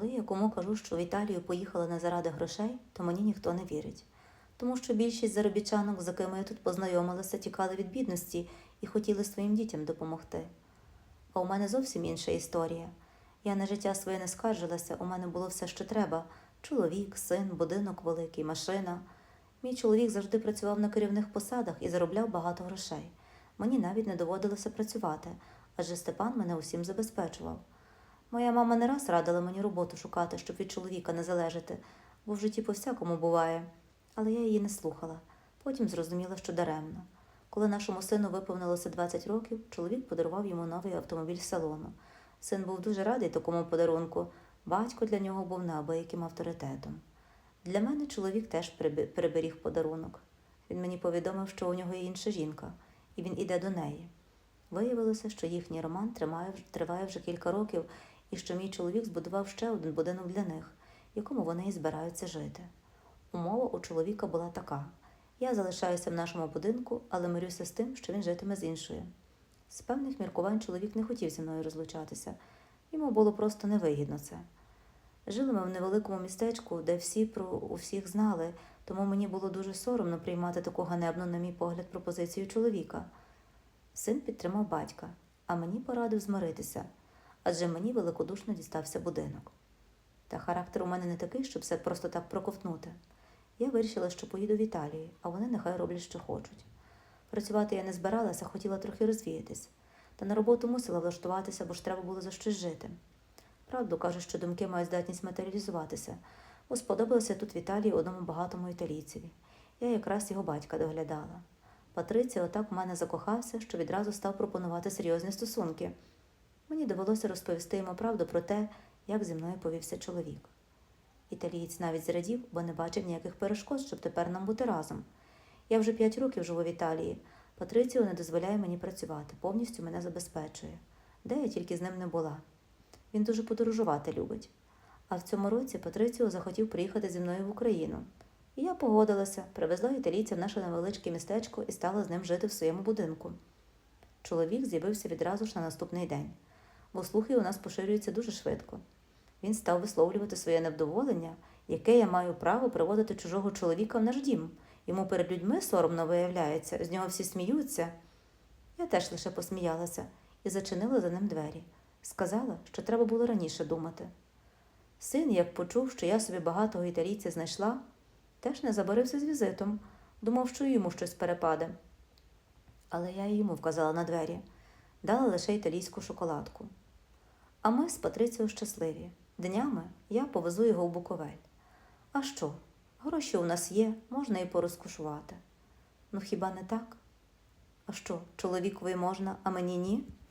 Коли я кому кажу, що в Італію поїхала не заради грошей, то мені ніхто не вірить. Тому що більшість заробітчанок, з якими я тут познайомилася, тікали від бідності і хотіли своїм дітям допомогти. А у мене зовсім інша історія. Я на життя своє не скаржилася, у мене було все, що треба: чоловік, син, будинок великий, машина. Мій чоловік завжди працював на керівних посадах і заробляв багато грошей. Мені навіть не доводилося працювати, адже Степан мене усім забезпечував. Моя мама не раз радила мені роботу шукати, щоб від чоловіка не залежати, бо в житті по-всякому буває. Але я її не слухала. Потім зрозуміла, що даремно. Коли нашому сину виповнилося 20 років, чоловік подарував йому новий автомобіль з салону. Син був дуже радий такому подарунку. Батько для нього був неабияким авторитетом. Для мене чоловік теж приберіг подарунок. Він мені повідомив, що у нього є інша жінка, і він іде до неї. Виявилося, що їхній роман триває вже кілька років, що мій чоловік збудував ще один будинок для них, в якому вони і збираються жити. Умова у чоловіка була така: я залишаюся в нашому будинку, але мирюся з тим, що він житиме з іншою. З певних міркувань чоловік не хотів зі мною розлучатися, йому було просто невигідно це. Жили ми в невеликому містечку, де всі про усіх знали, тому мені було дуже соромно приймати таку ганебну, на мій погляд, пропозицію чоловіка. Син підтримав батька, а мені порадив змиритися, адже мені великодушно дістався будинок. Та характер у мене не такий, щоб все просто так проковтнути. Я вирішила, що поїду в Італію, а вони нехай роблять, що хочуть. Працювати я не збиралася, хотіла трохи розвіятись, та на роботу мусила влаштуватися, бо ж треба було за щось жити. Правду кажуть, що думки мають здатність матеріалізуватися, бо сподобалося тут в Італії одному багатому італійцеві. Я якраз його батька доглядала. Патриція отак в мене закохався, що відразу став пропонувати серйозні стосунки. Мені довелося розповісти йому правду про те, як зі мною повівся чоловік. Італієць навіть зрадів, бо не бачив ніяких перешкод, щоб тепер нам бути разом. Я вже п'ять років живу в Італії. Патриціо не дозволяє мені працювати, повністю мене забезпечує. Де я тільки з ним не була. Він дуже подорожувати любить. А в цьому році Патриціо захотів приїхати зі мною в Україну. І я погодилася, привезла італійця в наше невеличке містечко і стала з ним жити в своєму будинку. Чоловік з'явився відразу ж на наступний день, бо слухи у нас поширюються дуже швидко. Він став висловлювати своє невдоволення, яке я маю право приводити чужого чоловіка в наш дім. Йому перед людьми соромно виявляється, з нього всі сміються. Я теж лише посміялася і зачинила за ним двері. Сказала, що треба було раніше думати. Син, як почув, що я собі багатого італійця знайшла, теж не забарився з візитом, думав, що йому щось перепаде. Але я йому вказала на двері, дала лише італійську шоколадку. А ми з Патрицією щасливі. Днями я повезу його в Буковель. А що? Гроші у нас є, можна і порозкошувати. Ну хіба не так? А що, чоловікові можна, а мені ні?